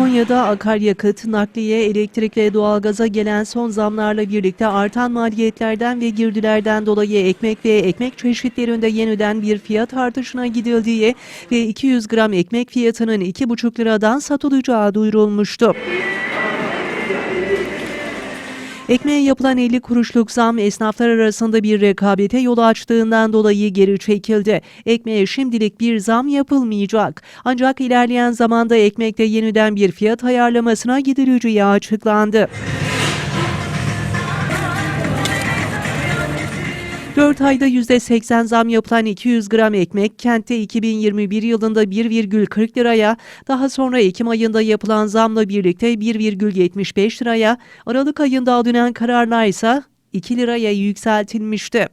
Konya'da akaryakıt, nakliye, elektrik ve doğalgaza gelen son zamlarla birlikte artan maliyetlerden ve girdilerden dolayı ekmek ve ekmek çeşitlerinde yeniden bir fiyat artışına gidildiği ve 200 gram ekmek fiyatının 2,5 liradan satılacağı duyurulmuştu. Ekmeğe yapılan 50 kuruşluk zam esnaflar arasında bir rekabete yol açtığından dolayı geri çekildi. Ekmeğe şimdilik bir zam yapılmayacak. Ancak ilerleyen zamanda ekmekte yeniden bir fiyat ayarlamasına gidileceği açıklandı. 4 ayda %80 zam yapılan 200 gram ekmek kentte 2021 yılında 1,40 liraya, daha sonra Ekim ayında yapılan zamla birlikte 1,75 liraya, Aralık ayında alınan kararlar ise 2 liraya yükseltilmişti.